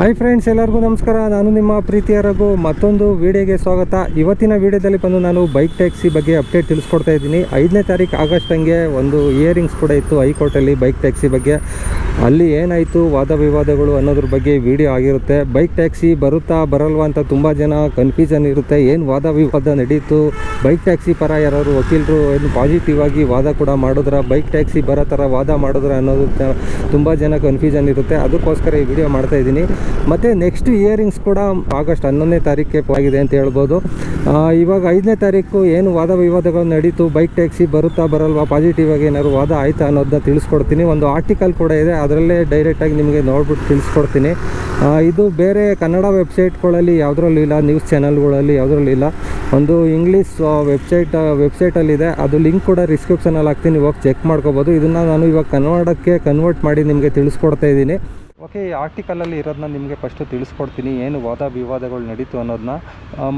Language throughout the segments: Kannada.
ಹಾಯ್ ಫ್ರೆಂಡ್ಸ್ ಎಲ್ಲರಿಗೂ ನಮಸ್ಕಾರ. ನಾನು ನಿಮ್ಮ ಪ್ರೀತಿಯ ರಘು. ಮತ್ತೊಂದು ವಿಡಿಯೋಗೆ ಸ್ವಾಗತ. ಇವತ್ತಿನ ವಿಡಿಯೋದಲ್ಲಿ ಬಂದು ನಾನು ಬೈಕ್ ಟ್ಯಾಕ್ಸಿ ಬಗ್ಗೆ ಅಪ್ಡೇಟ್ ತಿಳಿಸ್ಕೊಡ್ತಾ ಇದ್ದೀನಿ. ಐದನೇ ತಾರೀಕು ಆಗಸ್ಟ್ ಹಂಗೆ ಒಂದು ಇಯರಿಂಗ್ಸ್ ಕೂಡ ಇತ್ತು ಹೈಕೋರ್ಟಲ್ಲಿ ಬೈಕ್ ಟ್ಯಾಕ್ಸಿ ಬಗ್ಗೆ. ಅಲ್ಲಿ ಏನಾಯಿತು, ವಾದ ವಿವಾದಗಳು ಅನ್ನೋದ್ರ ಬಗ್ಗೆ ವಿಡಿಯೋ ಆಗಿರುತ್ತೆ. ಬೈಕ್ ಟ್ಯಾಕ್ಸಿ ಬರುತ್ತಾ ಬರಲ್ವಾ ಅಂತ ತುಂಬ ಜನ ಕನ್ಫ್ಯೂಷನ್ ಇರುತ್ತೆ. ಏನು ವಾದ ವಿವಾದ ನಡೀತು? ಬೈಕ್ ಟ್ಯಾಕ್ಸಿ ಪರ ಯಾರು ವಕೀಲರು ಏನು ಪಾಸಿಟಿವ್ ಆಗಿ ವಾದ ಕೂಡ ಮಾಡಿದ್ರ? ಬೈಕ್ ಟ್ಯಾಕ್ಸಿ ಬರೋ ಥರ ವಾದ ಮಾಡಿದ್ರ ಅನ್ನೋದು ತುಂಬ ಜನ ಕನ್ಫ್ಯೂಷನ್ ಇರುತ್ತೆ. ಅದಕ್ಕೋಸ್ಕರ ಈ ವಿಡಿಯೋ ಮಾಡ್ತಾ ಇದ್ದೀನಿ. ಮತ್ತು ನೆಕ್ಸ್ಟ್ ಇಯರಿಂಗ್ಸ್ ಕೂಡ ಆಗಸ್ಟ್ ಹನ್ನೊಂದನೇ ತಾರೀಕಿಗೆ ಆಗಿದೆ ಅಂತ ಹೇಳ್ಬೋದು. ಇವಾಗ ಐದನೇ ತಾರೀಕು ಏನು ವಾದ ವಿವಾದಗಳು ನಡೀತು ಬೈಕ್ ಟ್ಯಾಕ್ಸಿ ಬರುತ್ತಾ ಬರಲ್ವಾ ಪಾಸಿಟಿವ್ ಆಗಿ ಏನಾದ್ರು ವಾದ ಆಯಿತಾ ಅನ್ನೋದನ್ನ ತಿಳಿಸ್ಕೊಡ್ತೀನಿ. ಒಂದು ಆರ್ಟಿಕಲ್ ಕೂಡ ಇದೆ, ಅದರಲ್ಲೇ ಡೈರೆಕ್ಟಾಗಿ ನಿಮಗೆ ನೋಡ್ಬಿಟ್ಟು ತಿಳಿಸ್ಕೊಡ್ತೀನಿ. ಇದು ಬೇರೆ ಕನ್ನಡ ವೆಬ್ಸೈಟ್ಗಳಲ್ಲಿ ಯಾವುದ್ರಲ್ಲೂ ಇಲ್ಲ ನ್ಯೂಸ್ ಚಾನಲ್ಗಳಲ್ಲಿ ಯಾವುದ್ರಲ್ಲೂ ಇಲ್ಲ. ಒಂದು ಇಂಗ್ಲೀಷ್ ವೆಬ್ಸೈಟ್ ವೆಬ್ಸೈಟಲ್ಲಿದೆ ಅದು ಲಿಂಕ್ ಕೂಡ ಡಿಸ್ಕ್ರಿಪ್ಷನಲ್ಲಿ ಹಾಕ್ತೀನಿ, ಇವಾಗ ಚೆಕ್ ಮಾಡ್ಕೋಬೋದು. ಇದನ್ನು ನಾನು ಇವಾಗ ಕನ್ನಡಕ್ಕೆ ಕನ್ವರ್ಟ್ ಮಾಡಿ ನಿಮಗೆ ತಿಳಿಸ್ಕೊಡ್ತಾ ಇದ್ದೀನಿ. ಓಕೆ, ಈ ಆರ್ಟಿಕಲಲ್ಲಿ ಇರೋದನ್ನ ನಿಮಗೆ ಫಸ್ಟು ತಿಳಿಸ್ಕೊಡ್ತೀನಿ. ಏನು ವಾದ ವಿವಾದಗಳು ನಡೀತು ಅನ್ನೋದನ್ನ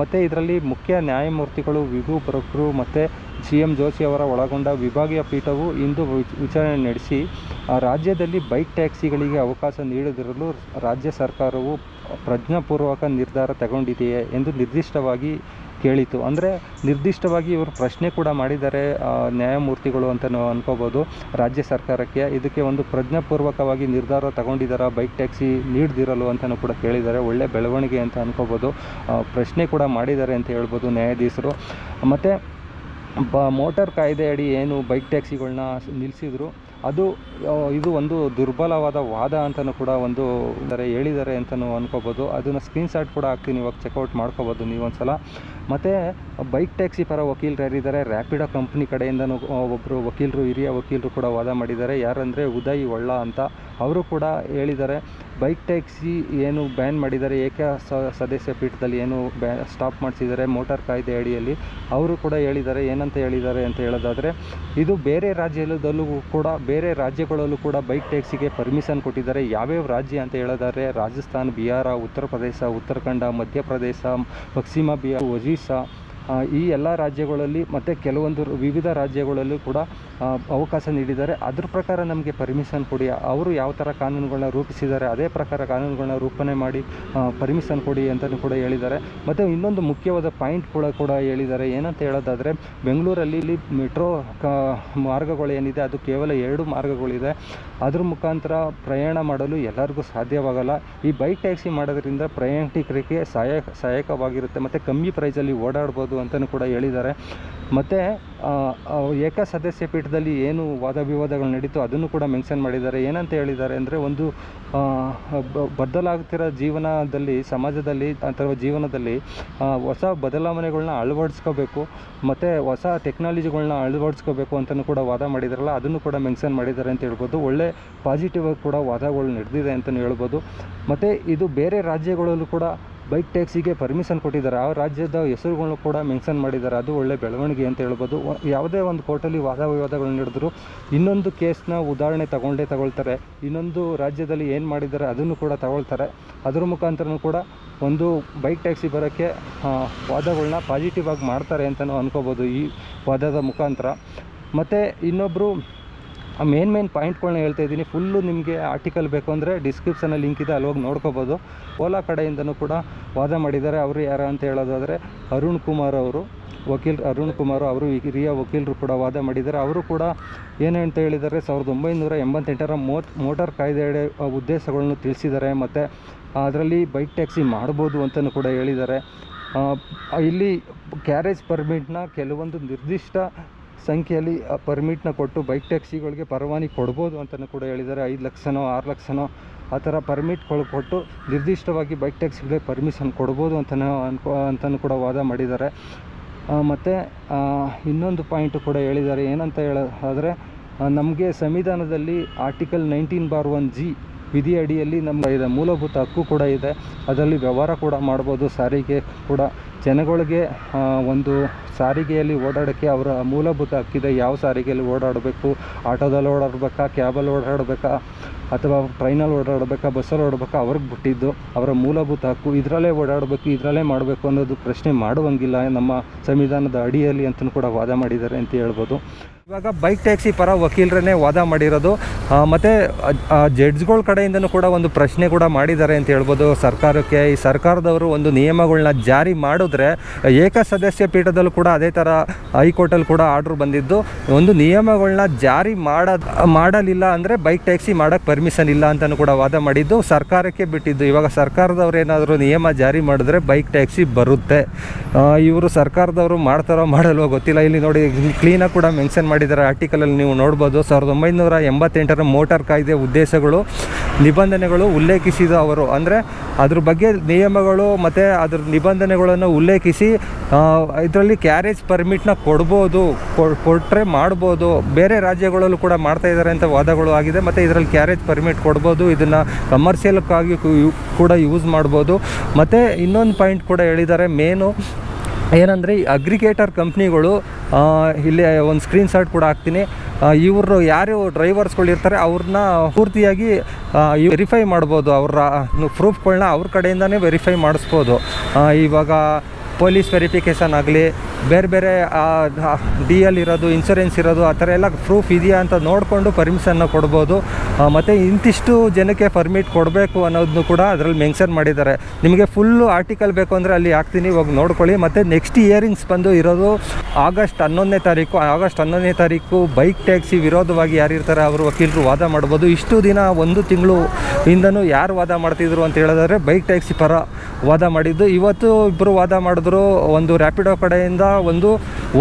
ಮತ್ತು ಇದರಲ್ಲಿ ಮುಖ್ಯ ನ್ಯಾಯಮೂರ್ತಿಗಳು ವಿಭು ಪ್ರಭು ಮತ್ತು ಸಿ ಎಂ ಜೋಶಿ ಅವರ ಒಳಗೊಂಡ ವಿಭಾಗೀಯ ಪೀಠವು ಇಂದು ವಿಚಾರಣೆ ನಡೆಸಿ ರಾಜ್ಯದಲ್ಲಿ ಬೈಕ್ ಟ್ಯಾಕ್ಸಿಗಳಿಗೆ ಅವಕಾಶ ನೀಡದಿರಲು ರಾಜ್ಯ ಸರ್ಕಾರವು ಪ್ರಜ್ಞಾಪೂರ್ವಕ ನಿರ್ಧಾರ ತಗೊಂಡಿದೆಯೇ ಎಂದು ನಿರ್ದಿಷ್ಟವಾಗಿ ಕೇಳಿತು. ಅಂದರೆ ನಿರ್ದಿಷ್ಟವಾಗಿ ಇವರು ಪ್ರಶ್ನೆ ಕೂಡ ಮಾಡಿದ್ದಾರೆ ನ್ಯಾಯಮೂರ್ತಿಗಳು ಅಂತ ನಾವು ಅನ್ಕೋಬೋದು. ರಾಜ್ಯ ಸರ್ಕಾರಕ್ಕೆ ಇದಕ್ಕೆ ಒಂದು ಪ್ರಜ್ಞಾಪೂರ್ವಕವಾಗಿ ನಿರ್ಧಾರ ತಗೊಂಡಿದ್ದಾರಾ ಬೈಕ್ ಟ್ಯಾಕ್ಸಿ ನೀಡದಿರಲು ಅಂತಲೂ ಕೂಡ ಕೇಳಿದ್ದಾರೆ. ಒಳ್ಳೆ ಬೆಳವಣಿಗೆ ಅಂತ ಅನ್ಕೋಬೋದು. ಪ್ರಶ್ನೆ ಕೂಡ ಮಾಡಿದ್ದಾರೆ ಅಂತ ಹೇಳ್ಬೋದು ನ್ಯಾಯಾಧೀಶರು. ಮತ್ತು ಬ, ಮೋಟಾರ್ ಕಾಯ್ದೆ ಅಡಿ ಏನು ಬೈಕ್ ಟ್ಯಾಕ್ಸಿಗಳನ್ನ ನಿಲ್ಲಿಸಿದ್ರು ಅದು ಇದು ಒಂದು ದುರ್ಬಲವಾದ ವಾದ ಅಂತಲೂ ಕೂಡ ಒಂದು ಅಂದರೆ ಹೇಳಿದ್ದಾರೆ ಅಂತಲೂ ಅನ್ಕೋಬೋದು. ಅದನ್ನು ಸ್ಕ್ರೀನ್ಶಾಟ್ ಕೂಡ ಹಾಕ್ತೀನಿ, ಇವಾಗ ಚೆಕ್ಔಟ್ ಮಾಡ್ಕೋಬೋದು ನೀವು ಒಂದ್ಸಲ. ಮತ್ತು ಬೈಕ್ ಟ್ಯಾಕ್ಸಿ ಪರ ವಕೀಲರು ಯಾರಿದ್ದಾರೆ ರ್ಯಾಪಿಡೋ ಕಂಪ್ನಿ ಕಡೆಯಿಂದನೂ ಒಬ್ಬರು ವಕೀಲರು, ಹಿರಿಯ ವಕೀಲರು ಕೂಡ ವಾದ ಮಾಡಿದ್ದಾರೆ. ಯಾರಂದರೆ ಉದಯ್ ಒಳ್ಳ ಅಂತ, ಅವರು ಕೂಡ ಹೇಳಿದ್ದಾರೆ ಬೈಕ್ ಟ್ಯಾಕ್ಸಿ ಏನು ಬ್ಯಾನ್ ಮಾಡಿದ್ದಾರೆ, ಏಕೆ ಸದಸ್ಯ ಪೀಠದಲ್ಲಿ ಏನು ಬ್ಯಾ ಸ್ಟಾಪ್ ಮಾಡಿಸಿದ್ದಾರೆ ಮೋಟಾರ್ ಕಾಯ್ದೆ ಅಡಿಯಲ್ಲಿ. ಅವರು ಕೂಡ ಹೇಳಿದ್ದಾರೆ, ಏನಂತ ಹೇಳಿದ್ದಾರೆ ಅಂತ ಹೇಳೋದಾದರೆ, ಇದು ಬೇರೆ ರಾಜ್ಯದಲ್ಲೂ ಕೂಡ ಬೇರೆ ರಾಜ್ಯಗಳಲ್ಲೂ ಕೂಡ ಬೈಕ್ ಟ್ಯಾಕ್ಸಿಗೆ ಪರ್ಮಿಷನ್ ಕೊಟ್ಟಿದ್ದಾರೆ. ಯಾವ್ಯಾವ ರಾಜ್ಯ ಅಂತ ಹೇಳೋದಾದ್ರೆ, ರಾಜಸ್ಥಾನ, ಬಿಹಾರ, ಉತ್ತರ ಪ್ರದೇಶ, ಉತ್ತರಾಖಂಡ, ಮಧ್ಯಪ್ರದೇಶ, ಪಶ್ಚಿಮ ಬಿಹಾರ, ಒರಿಸ್ಸಾ ಈ ಎಲ್ಲ ರಾಜ್ಯಗಳಲ್ಲಿ ಮತ್ತು ಕೆಲವೊಂದು ವಿವಿಧ ರಾಜ್ಯಗಳಲ್ಲೂ ಕೂಡ ಅವಕಾಶ ನೀಡಿದ್ದಾರೆ. ಅದ್ರ ಪ್ರಕಾರ ನಮಗೆ ಪರ್ಮಿಷನ್ ಕೊಡಿ. ಅವರು ಯಾವ ಥರ ಕಾನೂನುಗಳನ್ನ ರೂಪಿಸಿದ್ದಾರೆ, ಅದೇ ಪ್ರಕಾರ ಕಾನೂನುಗಳನ್ನ ರೂಪಣೆ ಮಾಡಿ ಪರ್ಮಿಷನ್ ಕೊಡಿ ಅಂತಲೂ ಕೂಡ ಹೇಳಿದ್ದಾರೆ. ಮತ್ತು ಇನ್ನೊಂದು ಮುಖ್ಯವಾದ ಪಾಯಿಂಟ್ ಕೂಡ ಕೂಡ ಹೇಳಿದ್ದಾರೆ. ಏನಂತ ಹೇಳೋದಾದರೆ, ಬೆಂಗಳೂರಲ್ಲಿ ಇಲ್ಲಿ ಮೆಟ್ರೋ ಮಾರ್ಗಗಳು ಏನಿದೆ, ಅದು ಕೇವಲ ಎರಡು ಮಾರ್ಗಗಳಿದೆ. ಅದ್ರ ಮುಖಾಂತರ ಪ್ರಯಾಣ ಮಾಡಲು ಎಲ್ಲರಿಗೂ ಸಾಧ್ಯವಾಗಲ್ಲ. ಈ ಬೈಕ್ ಟ್ಯಾಕ್ಸಿ ಮಾಡೋದ್ರಿಂದ ಪ್ರಯಾಣಿಕರಿಗೆ ಸಹಾಯ, ಸಹಾಯಕವಾಗಿರುತ್ತೆ. ಮತ್ತು ಕಮ್ಮಿ ಪ್ರೈಸಲ್ಲಿ ಓಡಾಡ್ಬೋದು ಅಂತಲೂ ಕೂಡ ಹೇಳಿದ್ದಾರೆ. ಮತ್ತು ಏಕ ಸದಸ್ಯ ಪೀಠದಲ್ಲಿ ಏನು ವಾದ ವಿವಾದಗಳು ನಡೀತು ಅದನ್ನು ಕೂಡ ಮೆನ್ಷನ್ ಮಾಡಿದ್ದಾರೆ. ಏನಂತ ಹೇಳಿದ್ದಾರೆ ಅಂದರೆ ಒಂದು ಬದಲಾಗ್ತಿರೋ ಜೀವನದಲ್ಲಿ, ಸಮಾಜದಲ್ಲಿ ಅಥವಾ ಜೀವನದಲ್ಲಿ ಹೊಸ ಬದಲಾವಣೆಗಳನ್ನ ಅಳವಡಿಸ್ಕೋಬೇಕು, ಮತ್ತು ಹೊಸ ಟೆಕ್ನಾಲಜಿಗಳನ್ನ ಅಳವಡಿಸ್ಕೋಬೇಕು ಅಂತಲೂ ಕೂಡ ವಾದ ಮಾಡಿದಾರಲ್ಲ, ಅದನ್ನು ಕೂಡ ಮೆನ್ಷನ್ ಮಾಡಿದ್ದಾರೆ ಅಂತ ಹೇಳ್ಬೋದು. ಒಳ್ಳೆ ಪಾಸಿಟಿವ್ ಆಗಿ ಕೂಡ ವಾದಗಳು ನಡೆದಿದೆ ಅಂತಲೂ ಹೇಳ್ಬೋದು. ಮತ್ತು ಇದು ಬೇರೆ ರಾಜ್ಯಗಳಲ್ಲೂ ಕೂಡ ಬೈಕ್ ಟ್ಯಾಕ್ಸಿಗೆ ಪರ್ಮಿಷನ್ ಕೊಟ್ಟಿದ್ದಾರೆ. ಆ ರಾಜ್ಯದ ಹೆಸರುಗಳನ್ನು ಕೂಡ ಮೆನ್ಷನ್ ಮಾಡಿದ್ದಾರೆ. ಅದು ಒಳ್ಳೆ ಬೆಳವಣಿಗೆ ಅಂತ ಹೇಳ್ಬೋದು. ಯಾವುದೇ ಒಂದು ಕೋರ್ಟಲ್ಲಿ ವಾದ ವಿವಾದಗಳು ನಡೆದ್ರು ಇನ್ನೊಂದು ಕೇಸ್ನ ಉದಾಹರಣೆ ತಗೊಂಡೇ ತಗೊಳ್ತಾರೆ. ಇನ್ನೊಂದು ರಾಜ್ಯದಲ್ಲಿ ಏನು ಮಾಡಿದ್ದಾರೆ ಅದನ್ನು ಕೂಡ ತಗೊಳ್ತಾರೆ. ಅದರ ಮುಖಾಂತರನೂ ಕೂಡ ಒಂದು ಬೈಕ್ ಟ್ಯಾಕ್ಸಿ ಬರೋಕ್ಕೆ ವಾದಗಳನ್ನ ಪಾಸಿಟಿವ್ ಆಗಿ ಮಾಡ್ತಾರೆ ಅಂತಲೂ ಅನ್ಕೋಬೋದು ಈ ವಾದದ ಮುಖಾಂತರ. ಮತ್ತು ಇನ್ನೊಬ್ಬರು ಮೇನ್ ಮೇನ್ ಪಾಯಿಂಟ್ಗಳನ್ನ ಹೇಳ್ತಾ ಇದ್ದೀನಿ. ಫುಲ್ಲು ನಿಮಗೆ ಆರ್ಟಿಕಲ್ ಬೇಕು ಅಂದರೆ ಡಿಸ್ಕ್ರಿಪ್ಷನಲ್ಲಿ ಲಿಂಕ್ ಇದೆ ಅಲ್ಲಿ ಹೋಗಿ ನೋಡ್ಕೋಬೋದು. ಓಲಾ ಕಡೆಯಿಂದನೂ ಕೂಡ ವಾದ ಮಾಡಿದ್ದಾರೆ. ಅವರು ಯಾರು ಅಂತ ಹೇಳೋದಾದರೆ ಅರುಣ್ ಕುಮಾರ್ ಅವರು ವಕೀಲ್ ಅರುಣ್ ಕುಮಾರ್ ಅವರು ಹಿರಿಯ ವಕೀಲರು ಕೂಡ ವಾದ ಮಾಡಿದ್ದಾರೆ. ಅವರು ಕೂಡ ಏನಂತ ಹೇಳಿದ್ದಾರೆ ಸಾವಿರದ ಒಂಬೈನೂರ ಎಂಬತ್ತೆಂಟರ ಮೋಟ್ ಮೋಟಾರ್ ಕಾಯ್ದೆ ಉದ್ದೇಶಗಳನ್ನು ತಿಳಿಸಿದ್ದಾರೆ. ಮತ್ತು ಅದರಲ್ಲಿ ಬೈಕ್ ಟ್ಯಾಕ್ಸಿ ಮಾಡ್ಬೋದು ಅಂತಲೂ ಕೂಡ ಹೇಳಿದ್ದಾರೆ. ಆ, ಇಲ್ಲಿ ಕ್ಯಾರೇಜ್ ಪರ್ಮಿಟ್ನ ಕೆಲವೊಂದು ನಿರ್ದಿಷ್ಟ ಸಂಖ್ಯೆಯಲ್ಲಿ ಪರ್ಮಿಟ್ನ ಕೊಟ್ಟು ಬೈಕ್ ಟ್ಯಾಕ್ಸಿಗಳಿಗೆ ಪರವಾನಗಿ ಕೊಡ್ಬೋದು ಅಂತಲೂ ಕೂಡ ಹೇಳಿದ್ದಾರೆ. ಐದು ಲಕ್ಷನೋ, ಆರು ಲಕ್ಷನೋ ಆ ಥರ ಪರ್ಮಿಟ್ಗಳು ಕೊಟ್ಟು ನಿರ್ದಿಷ್ಟವಾಗಿ ಬೈಕ್ ಟ್ಯಾಕ್ಸಿಗಳಿಗೆ ಪರ್ಮಿಷನ್ ಕೊಡ್ಬೋದು ಅಂತಲೂ ಅನ್ಕೋ ಅಂತಲೂ ಕೂಡ ವಾದ ಮಾಡಿದ್ದಾರೆ. ಮತ್ತು ಇನ್ನೊಂದು ಪಾಯಿಂಟು ಕೂಡ ಹೇಳಿದ್ದಾರೆ. ಏನಂತ ಹೇಳೋದಾದರೆ ನಮಗೆ ಸಂವಿಧಾನದಲ್ಲಿ article nineteen bar one G ವಿಧಿ ಅಡಿಯಲ್ಲಿ ನಮ್ಮ ಇದೆ. ಮೂಲಭೂತ ಹಕ್ಕು ಕೂಡ ಇದೆ. ಅದರಲ್ಲಿ ವ್ಯವಹಾರ ಕೂಡ ಮಾಡ್ಬೋದು, ಸಾರಿಗೆ ಕೂಡ ಜನಗಳಿಗೆ ಒಂದು ಸಾರಿಗೆಯಲ್ಲಿ ಓಡಾಡೋಕ್ಕೆ ಅವರ ಮೂಲಭೂತ ಹಕ್ಕಿದೆ. ಯಾವ ಸಾರಿಗೆಯಲ್ಲಿ ಓಡಾಡಬೇಕು? ಆಟೋದಲ್ಲಿ ಓಡಾಡಬೇಕಾ? ಕ್ಯಾಬಲ್ಲಿ ಓಡಾಡಬೇಕಾ? ಅಥವಾ ಟ್ರೈನಲ್ಲಿ ಓಡಾಡಬೇಕಾ? ಬಸ್ಸಲ್ಲಿ ಓಡಬೇಕಾ ಅವ್ರಿಗೆ ಬಿಟ್ಟಿದ್ದು ಅವರ ಮೂಲಭೂತ ಹಕ್ಕು. ಇದರಲ್ಲೇ ಓಡಾಡಬೇಕು, ಇದರಲ್ಲೇ ಮಾಡಬೇಕು ಅನ್ನೋದು ಪ್ರಶ್ನೆ ಮಾಡುವಂಗಿಲ್ಲ. ನಮ್ಮ ಸಂವಿಧಾನದ ಅಡಿಯಲ್ಲಿ ಅಂತಲೂ ಕೂಡ ವಾದ ಮಾಡಿದ್ದಾರೆ ಅಂತ ಹೇಳ್ಬೋದು. ಇವಾಗ ಬೈಕ್ ಟ್ಯಾಕ್ಸಿ ಪರ ವಕೀಲರನ್ನೇ ವಾದ ಮಾಡಿರೋದು. ಮತ್ತೆ ಜಡ್ಜ್ಗಳ ಕಡೆಯಿಂದನೂ ಕೂಡ ಒಂದು ಪ್ರಶ್ನೆ ಕೂಡ ಮಾಡಿದ್ದಾರೆ ಅಂತ ಹೇಳ್ಬೋದು. ಸರ್ಕಾರಕ್ಕೆ, ಈ ಸರ್ಕಾರದವರು ಒಂದು ನಿಯಮಗಳನ್ನ ಜಾರಿ ಮಾಡಿದ್ರೆ ಏಕಸದಸ್ಯ ಪೀಠದಲ್ಲೂ ಕೂಡ ಅದೇ ಥರ ಹೈಕೋರ್ಟಲ್ಲಿ ಕೂಡ ಆರ್ಡ್ರ್ ಬಂದಿದ್ದು. ಒಂದು ನಿಯಮಗಳನ್ನ ಜಾರಿ ಮಾಡ, ಮಾಡಲಿಲ್ಲ ಅಂದರೆ ಬೈಕ್ ಟ್ಯಾಕ್ಸಿ ಮಾಡೋಕ್ಕೆ ಪರ್ಮಿಷನ್ ಇಲ್ಲ ಅಂತಲೂ ಕೂಡ ವಾದ ಮಾಡಿದ್ದು. ಸರ್ಕಾರಕ್ಕೆ ಬಿಟ್ಟಿದ್ದು. ಇವಾಗ ಸರ್ಕಾರದವ್ರು ಏನಾದರೂ ನಿಯಮ ಜಾರಿ ಮಾಡಿದ್ರೆ ಬೈಕ್ ಟ್ಯಾಕ್ಸಿ ಬರುತ್ತೆ. ಇವರು ಸರ್ಕಾರದವರು ಮಾಡ್ತಾರೋ ಮಾಡಲ್ವೋ ಗೊತ್ತಿಲ್ಲ. ಇಲ್ಲಿ ನೋಡಿ ಕ್ಲೀನಾಗಿ ಕೂಡ ಮೆನ್ಷನ್ ಮಾಡಿದ್ದಾರೆ. ಆರ್ಟಿಕಲಲ್ಲಿ ನೀವು ನೋಡ್ಬೋದು. ಸಾವಿರದ ಒಂಬೈನೂರ ಎಂಬತ್ತೆಂಟರ ಮೋಟಾರ್ ಕಾಯ್ದೆ ಉದ್ದೇಶಗಳು ನಿಬಂಧನೆಗಳು ಉಲ್ಲೇಖಿಸಿದ ಅವರು. ಅಂದರೆ ಅದ್ರ ಬಗ್ಗೆ ನಿಯಮಗಳು ಮತ್ತು ಅದ್ರ ನಿಬಂಧನೆಗಳನ್ನು ಉಲ್ಲೇಖಿಸಿ ಇದರಲ್ಲಿ ಕ್ಯಾರೇಜ್ ಪರ್ಮಿಟ್ನ ಕೊಡ್ಬೋದು ಕೊಟ್ಟರೆ ಮಾಡ್ಬೋದು. ಬೇರೆ ರಾಜ್ಯಗಳಲ್ಲೂ ಕೂಡ ಮಾಡ್ತಾ ಇದ್ದಾರೆ ಅಂತ ವಾದಗಳು ಆಗಿದೆ. ಮತ್ತು ಇದರಲ್ಲಿ ಕ್ಯಾರೇಜ್ ಪರ್ಮಿಟ್ ಕೊಡ್ಬೋದು. ಇದನ್ನು ಕಮರ್ಷಿಯಲ್ಕ್ಕಾಗಿ ಕೂಡ ಯೂಸ್ ಮಾಡ್ಬೋದು. ಮತ್ತು ಇನ್ನೊಂದು ಪಾಯಿಂಟ್ ಕೂಡ ಹೇಳಿದ್ದಾರೆ. ಮೇನು ಏನಂದರೆ ಈ ಅಗ್ರಿಗೇಟರ್ ಕಂಪ್ನಿಗಳು ಇಲ್ಲಿ ಒಂದು ಸ್ಕ್ರೀನ್ ಶಾಟ್ ಕೂಡ ಹಾಕ್ತೀನಿ. ಇವರು ಯಾರು ಡ್ರೈವರ್ಸ್ಗಳಿರ್ತಾರೆ ಅವ್ರನ್ನ ಪೂರ್ತಿಯಾಗಿ ವೆರಿಫೈ ಮಾಡ್ಬೋದು, ಅವರ ಪ್ರೂಫ್ಗಳನ್ನ ಅವ್ರ ಕಡೆಯಿಂದನೇ ವೆರಿಫೈ ಮಾಡಿಸ್ಬೋದು. ಇವಾಗ ಪೊಲೀಸ್ ವೆರಿಫಿಕೇಷನ್ ಆಗಲಿ ಬೇರೆ ಬೇರೆ ಡಿ ಎಲ್ ಇರೋದು ಇನ್ಶೂರೆನ್ಸ್ ಇರೋದು, ಆ ಥರ ಎಲ್ಲ ಪ್ರೂಫ್ ಇದೆಯಾ ಅಂತ ನೋಡಿಕೊಂಡು ಪರ್ಮಿಷನ್ನ ಕೊಡ್ಬೋದು. ಮತ್ತು ಇಂತಿಷ್ಟು ಜನಕ್ಕೆ ಪರ್ಮಿಟ್ ಕೊಡಬೇಕು ಅನ್ನೋದನ್ನು ಕೂಡ ಅದರಲ್ಲಿ ಮೆನ್ಷನ್ ಮಾಡಿದ್ದಾರೆ. ನಿಮಗೆ ಫುಲ್ಲು ಆರ್ಟಿಕಲ್ ಬೇಕು ಅಂದರೆ ಅಲ್ಲಿ ಹಾಕ್ತೀನಿ, ಇವಾಗ ನೋಡ್ಕೊಳ್ಳಿ. ಮತ್ತು ನೆಕ್ಸ್ಟ್ ಇಯರಿಂಗ್ಸ್ ಬಂದು ಇರೋದು ಆಗಸ್ಟ್ ಹನ್ನೊಂದನೇ ತಾರೀಕು. ಆಗಸ್ಟ್ ಹನ್ನೊಂದನೇ ತಾರೀಕು ಬೈಕ್ ಟ್ಯಾಕ್ಸಿ ವಿರೋಧವಾಗಿ ಯಾರಿರ್ತಾರೆ ಅವರು ವಕೀಲರು ವಾದ ಮಾಡ್ಬೋದು. ಇಷ್ಟು ದಿನ ಒಂದು ತಿಂಗಳು ಹಿಂದನೂ ಯಾರು ವಾದ ಮಾಡ್ತಿದ್ರು ಅಂತ ಹೇಳಿದ್ರೆ ಬೈಕ್ ಟ್ಯಾಕ್ಸಿ ಪರ ವಾದ ಮಾಡಿದ್ದು. ಇವತ್ತು ಇಬ್ಬರು ವಾದ ಮಾಡಿದ್ರು. ಒಂದು ರ್ಯಾಪಿಡೋ ಕಡೆಯಿಂದ ಒಂದು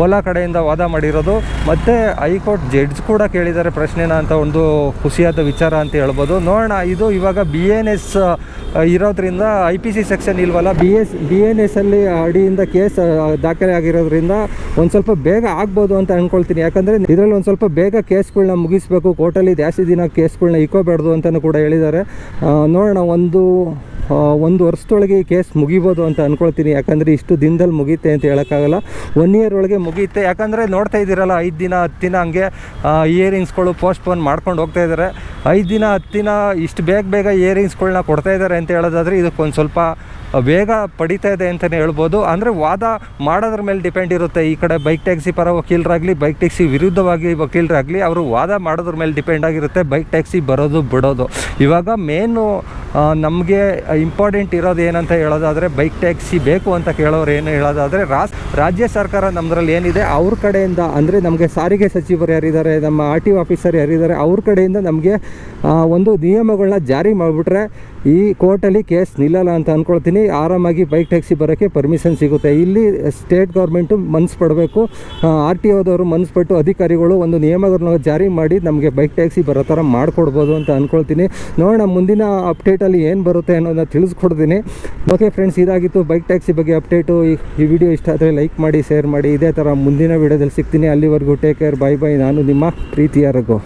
ಓಲಾ ಕಡೆಯಿಂದ ವಾದ ಮಾಡಿರೋದು. ಮತ್ತು ಹೈಕೋರ್ಟ್ ಜಡ್ಜ್ ಕೂಡ ಕೇಳಿದ್ದಾರೆ ಪ್ರಶ್ನೆನ ಅಂತ ಒಂದು ಖುಷಿಯಾದ ವಿಚಾರ ಅಂತ ಹೇಳ್ಬೋದು. ನೋಡೋಣ, ಇದು ಇವಾಗ ಬಿ ಎನ್ ಎಸ್ ಇರೋದ್ರಿಂದ ಐ ಪಿ ಸಿ ಸೆಕ್ಷನ್ ಇಲ್ವಲ್ಲ B S B N S ಅಲ್ಲಿ ಅಡಿಯಿಂದ ಕೇಸ್ ದಾಖಲೆ ಆಗಿರೋದ್ರಿಂದ ಒಂದು ಸ್ವಲ್ಪ ಬೇಗ ಆಗ್ಬೋದು ಅಂತ ಅಂದ್ಕೊಳ್ತೀನಿ ಯಾಕಂದರೆ ಇದರಲ್ಲಿ ಒಂದು ಸ್ವಲ್ಪ ಬೇಗ ಕೇಸ್ಗಳನ್ನ ಮುಗಿಸ್ಬೇಕು, ಕೋರ್ಟಲ್ಲಿ ಜಾಸ್ತಿ ದಿನ ಕೇಸ್ಗಳನ್ನ ಇಕ್ಕೋಬಾರ್ದು ಅಂತಲೂ ಕೂಡ ಹೇಳಿದ್ದಾರೆ. ನೋಡೋಣ, ಒಂದು ಒಂದು ವರ್ಷದೊಳಗೆ ಈ ಕೇಸ್ ಮುಗಿಬೋದು ಅಂತ ಅಂದ್ಕೊಳ್ತೀನಿ ಯಾಕಂದರೆ ಇಷ್ಟು ದಿನದಲ್ಲಿ ಮುಗಿಯುತ್ತೆ ಅಂತ ಹೇಳೋಕ್ಕಾಗಲ್ಲ. ಒನ್ ಇಯರ್ ಒಳಗೆ ಮುಗಿಯುತ್ತೆ. ಯಾಕಂದರೆ ನೋಡ್ತಾ ಇದ್ದೀರಲ್ಲ, ಐದು ದಿನ ಹತ್ತು ದಿನ ಹಂಗೆ ಇಯರಿಂಗ್ಸ್ಗಳು ಪೋಸ್ಟ್ಪೋನ್ ಮಾಡ್ಕೊಂಡು ಹೋಗ್ತಾ ಇದ್ದಾರೆ ಐದು ದಿನ ಹತ್ತು ದಿನ ಇಷ್ಟು ಬೇಗ ಬೇಗ ಇಯರಿಂಗ್ಸ್ಗಳನ್ನ ಕೊಡ್ತಾ ಇದ್ದಾರೆ ಅಂತ ಹೇಳೋದಾದರೆ ಇದಕ್ಕೊಂದು ಸ್ವಲ್ಪ ಬೇಗ ಪಡಿತಾ ಇದೆ ಅಂತಲೇ ಹೇಳ್ಬೋದು. ಅಂದರೆ ವಾದ ಮಾಡೋದ್ರ ಮೇಲೆ ಡಿಪೆಂಡ್ ಇರುತ್ತೆ. ಈ ಕಡೆ ಬೈಕ್ ಟ್ಯಾಕ್ಸಿ ಪರ ವಕೀಲರಾಗಲಿ ಬೈಕ್ ಟ್ಯಾಕ್ಸಿ ವಿರುದ್ಧವಾಗಿ ವಕೀಲರಾಗಲಿ, ಅವರು ವಾದ ಮಾಡೋದ್ರ ಮೇಲೆ ಡಿಪೆಂಡ್ ಆಗಿರುತ್ತೆ. ಬೈಕ್ ಟ್ಯಾಕ್ಸಿ ಬರೋದು ಬಿಡೋದು. ಇವಾಗ ಮೇನು ನಮಗೆ ಇಂಪಾರ್ಟೆಂಟ್ ಇರೋದು ಏನಂತ ಹೇಳೋದಾದರೆ ಬೈಕ್ ಟ್ಯಾಕ್ಸಿ ಬೇಕು ಅಂತ ಕೇಳೋರು ಏನು ಹೇಳೋದಾದರೆ, ರಾಸ್, ರಾಜ್ಯ ಸರ್ಕಾರ ನಮ್ಮದ್ರಲ್ಲಿ ಏನಿದೆ, ಅವ್ರ ಕಡೆಯಿಂದ, ಅಂದರೆ ನಮಗೆ ಸಾರಿಗೆ ಸಚಿವರು ಯಾರಿದ್ದಾರೆ, ನಮ್ಮ ಆರ್ ಟಿ ಆಫೀಸರ್ ಯಾರಿದ್ದಾರೆ, ಅವ್ರ ಕಡೆಯಿಂದ ನಮಗೆ ಒಂದು ನಿಯಮಗಳನ್ನ ಜಾರಿ ಮಾಡಿಬಿಟ್ರೆ ಈ ಕೋರ್ಟಲ್ಲಿ ಕೇಸ್ ನಿಲ್ಲಲ್ಲ ಅಂತ ಅಂದ್ಕೊಳ್ತೀನಿ ಆರಾಮಾಗಿ ಬೈಕ್ ಟ್ಯಾಕ್ಸಿ ಬರೋಕ್ಕೆ ಪರ್ಮಿಷನ್ ಸಿಗುತ್ತೆ. ಇಲ್ಲಿ ಸ್ಟೇಟ್ ಗೌರ್ಮೆಂಟು ಮನ್ಸು ಪಡಬೇಕು. ಆರ್ ಟಿ ಒದವರು ಮನ್ಸ್ಪಟ್ಟು ಅಧಿಕಾರಿಗಳು ಒಂದು ನಿಯಮಗಳನ್ನ ಜಾರಿ ಮಾಡಿ ನಮಗೆ ಬೈಕ್ ಟ್ಯಾಕ್ಸಿ ಬರೋ ಥರ ಮಾಡಿಕೊಡ್ಬೋದು ಅಂತ ಅಂದ್ಕೊಳ್ತೀನಿ ನೋಡೋಣ, ಮುಂದಿನ ಅಪ್ಡೇಟಲ್ಲಿ ಏನು ಬರುತ್ತೆ ಅನ್ನೋದನ್ನ ತಿಳಿಸ್ಕೊಡ್ತೀನಿ. ಓಕೆ ಫ್ರೆಂಡ್ಸ್ ಇದಾಗಿತ್ತು ಬೈಕ್ ಟ್ಯಾಕ್ಸಿ ಬಗ್ಗೆ ಅಪ್ಡೇಟು ಈ ಈ ವಿಡಿಯೋ ಇಷ್ಟ ಆದರೆ ಲೈಕ್ ಮಾಡಿ ಶೇರ್ ಮಾಡಿ. ಇದೇ ಥರ ಮುಂದಿನ ವಿಡಿಯೋದಲ್ಲಿ ಸಿಗ್ತೀನಿ. ಅಲ್ಲಿವರೆಗೂ ಟೇಕ್ ಕೇರ್ ಬೈ ಬೈ ನಾನು ನಿಮ್ಮ ಪ್ರೀತಿಯ ರಘು.